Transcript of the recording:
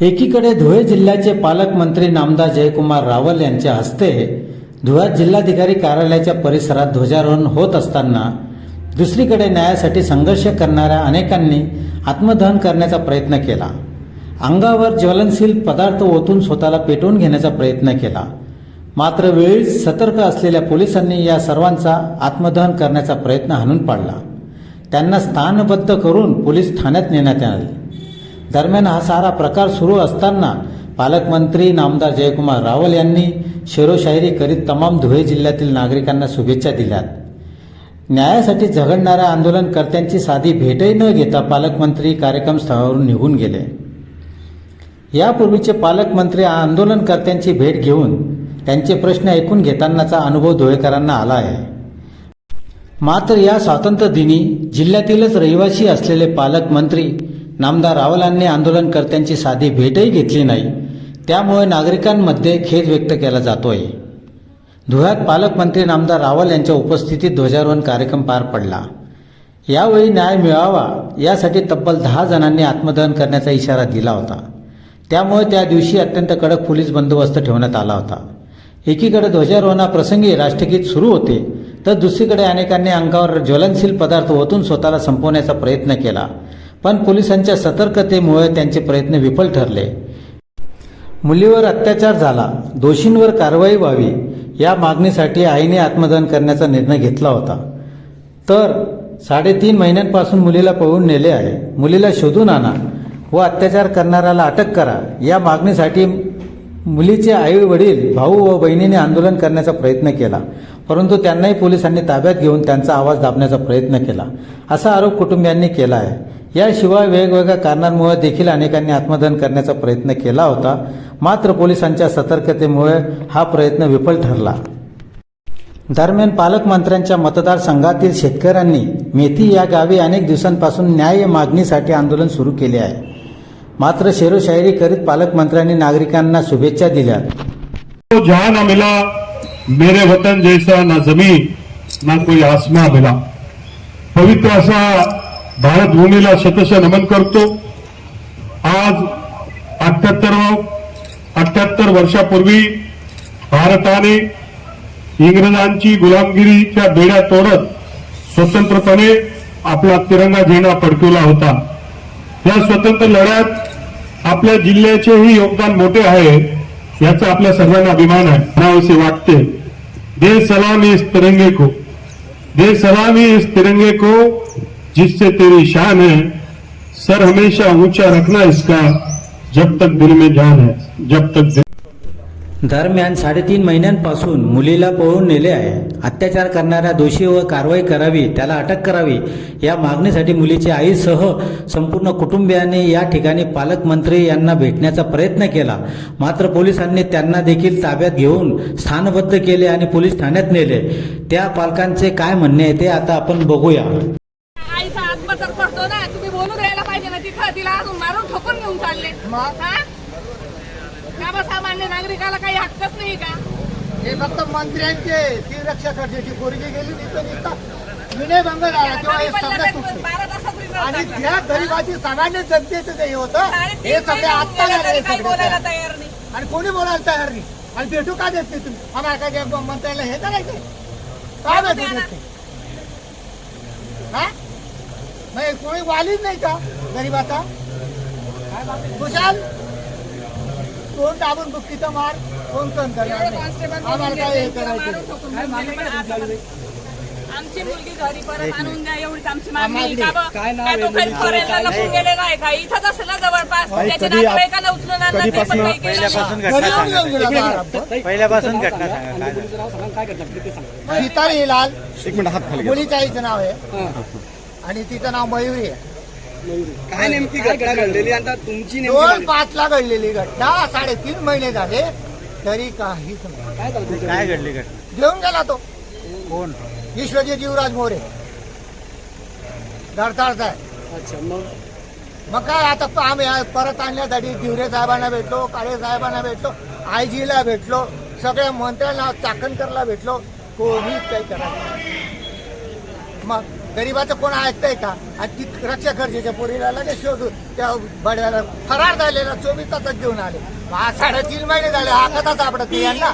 एकीकडे धुळे जिल्ह्याचे पालकमंत्री नामदार जयकुमार रावल यांच्या हस्ते धुळ्यात जिल्हाधिकारी कार्यालयाच्या परिसरात ध्वजारोहण होत असताना दुसरीकडे न्यायासाठी संघर्ष करणाऱ्या अनेकांनी आत्मदहन करण्याचा प्रयत्न केला. अंगावर ज्वलनशील पदार्थ ओतून स्वतःला पेटवून घेण्याचा प्रयत्न केला. मात्र वेळीच सतर्क असलेल्या पोलिसांनी या सर्वांचा आत्मदहन करण्याचा प्रयत्न हाणून पाडला. त्यांना स्थानबद्ध करून पोलीस ठाण्यात नेण्यात आले. दरम्यान हा सारा प्रकार सुरू असताना पालकमंत्री नामदार जयकुमार रावल यांनी शेरोशायरी करीत तमाम धुळे जिल्ह्यातील नागरिकांना शुभेच्छा दिल्यात. न्यायासाठी झगडणाऱ्या आंदोलनकर्त्यांची साधी भेटही न घेता पालकमंत्री कार्यक्रमस्थळावरून निघून गेले. यापूर्वीचे पालकमंत्री आंदोलनकर्त्यांची भेट घेऊन त्यांचे प्रश्न ऐकून घेतानाचा अनुभव धुळेकरांना आला आहे. मात्र या स्वातंत्र्य दिनी जिल्ह्यातीलच रहिवासी असलेले पालकमंत्री नामदार रावलांनी आंदोलनकर्त्यांची साधी भेटही घेतली नाही. त्यामुळे नागरिकांमध्ये खेद व्यक्त केला जातो आहे धुळ्यात पालकमंत्री नामदार रावल यांच्या उपस्थितीत ध्वजारोहण कार्यक्रम पार पडला. यावेळी न्याय मिळावा यासाठी तब्बल दहा जणांनी आत्मदहन करण्याचा इशारा दिला होता. त्यामुळे त्या दिवशी अत्यंत कडक पोलीस बंदोबस्त ठेवण्यात आला होता. एकीकडे ध्वजारोहणाप्रसंगी राष्ट्रगीत सुरू होते तर दुसरीकडे अनेकांनी अंगावर ज्वलनशील पदार्थ ओतून स्वतःला संपवण्याचा प्रयत्न केला. पण पोलिसांच्या सतर्कतेमुळे त्यांचे प्रयत्न विफल ठरले. मुलीवर अत्याचार झाला. दोषींवर कारवाई व्हावी या मागणीसाठी आईने आत्मदहन करण्याचा निर्णय घेतला होता. तर साडेतीन महिन्यांपासून मुलीला पळून नेले आहे. मुलीला शोधून आणा व अत्याचार करणाऱ्याला अटक करा. या मागणीसाठी मुलीचे आई वडील भाऊ व बहिणीने आंदोलन करण्याचा प्रयत्न केला. परंतु त्यांनाही पोलिसांनी ताब्यात घेऊन त्यांचा आवाज दाबण्याचा प्रयत्न केला. असा आरोप कुटुंबियांनी केला आहे. याशिवाय वेगवेगळ्या कारणांमुळे देखील अनेकांनी आत्मदहन करण्याचा प्रयत्न केला होता. मात्र पोलिसांच्या सतर्कतेमुळे हा प्रयत्न विफल ठरला. दरम्यान पालकमंत्र्यांच्या मतदारसंघातील शेतकऱ्यांनी मेथी या गावी अनेक दिवसांपासून न्याय मागणीसाठी आंदोलन सुरू केले आहे. मात्र शेरोशायरी करीत पालकमंत्र्यांनी नागरिकांना शुभेच्छा दिल्या. तो जहां ना मिला मेरे वतन जैसा ना जमीन ना कोई आसमा मिला. पवित्र असा भारत भूमीला शतश नमन करतो. आज अठ्याहत्तर अठ्याहत्तर वर्षापूर्वी भारताने इंग्रजांची गुलामगिरीच्या बेड्या तोडत स्वतंत्रपणे आपला तिरंगा झेंडा फडकवला होता. या स्वतंत्र लढ्यात आपल्या जिल्ह्याचेही योगदान मोठे आहे याचा आपल्या सर्वांना अभिमान आहे म्हणावेसे वाटते. दे सलामी इस तिरंगे को दे सलामी इस तिरंगे को जिससे तेरी शान है सर हमेशा ऊंचा रखना इसका जब तक दिल में जान है जब तक दिल दरम्यान साडेतीन महिन्यांपासून मुलीला पळून नेले आहे. अत्याचार करणाऱ्या दोषीवर कारवाई करावी त्याला अटक करावी या मागणीसाठी मुलीच्या आईसह संपूर्ण कुटुंबियांनी या ठिकाणी पालकमंत्री यांना भेटण्याचा प्रयत्न केला. मात्र पोलिसांनी त्यांना देखील ताब्यात घेऊन स्थानबद्ध केले आणि पोलीस ठाण्यात नेले. त्या पालकांचे काय म्हणणे आहे ते आता आपण बघूया आईचा आत्मा तर पडतो ना तुम्ही बोलून राहायला पाहिजे ना तिथं तिला अजून मारून ठोकून घेऊन चालले हा? सर्वसामान्य नागरिकाला काही हक्कच नाही का? हे फक्त मंत्र्यांचे ती रक्षा करण्याची पोरगी गेली तिथं तिथं विनयभंग झाला तेव्हा हे सगळं तुटलं. आणि. त्या गरीबाची सामान्य जनतेचं जे हे होतं हे सगळे आत्ता सगळे बोलायला तयार. नाही. आणि कोणी बोलायला तयार नाही? आणि भेटू का देत नाही तुम्ही? आम्हाला काय काय मंत्र्याला हे करायचंय? का भेटू देत नाही? हा? नाही कोणी वालीच नाही का गरीबाचा? कुशाल कोण दाबून बुक्कीचा मार कोण सहन करणार आम्हाला काय हे करायचं? घेऊन आमची मुलगी घरी परत आणून द्या एवढीच आमची आम्हाला मागणी. का बा? काय नाव काय आहे तो काही मुलीचं? फॉरेनला लपून गेलेला आहे का? इथंच असेल ना जवळपास त्याच्या नातेवाईकाला उचलून आणलं ते पण काही केलं नाही. घरी घेऊन गेला. पहिल्यापासून घटना सांगा. सीतारी लाल मुलीच्या आईचं नाव आहे. आणि तिचं नाव मयुरी आहे. काय नेमकी घटना घडलेली? आता तुमची नेमकी दोन? पाच ला घडलेली घटना साडेतीन महिने झाले तरी काहीच नाही. काय घडली घटना? घेऊन गेला तो. कोण? विश्वजित युवराज मोरे. धडधाडचा आहे. अच्छा मग? मग काय आता प- आम्ही आ- परत आणण्यासाठी धिवरे साहेबांना भेटलो काळे साहेबांना भेटलो आयजीला भेटलो सगळ्या मंत्र्यांना चाकणकरला भेटलो कोणीच काही करायचं नाही. मग गरीबाचं कोण ऐकतंय का? आणि ती रक्षा खर्चीच्या पोरीला लगेच शोधून त्या बड्याला फरार झालेला चोवीस तासात घेऊन आले. हा साडेतीन महिने झाले हा कथा सापडत नाही यांना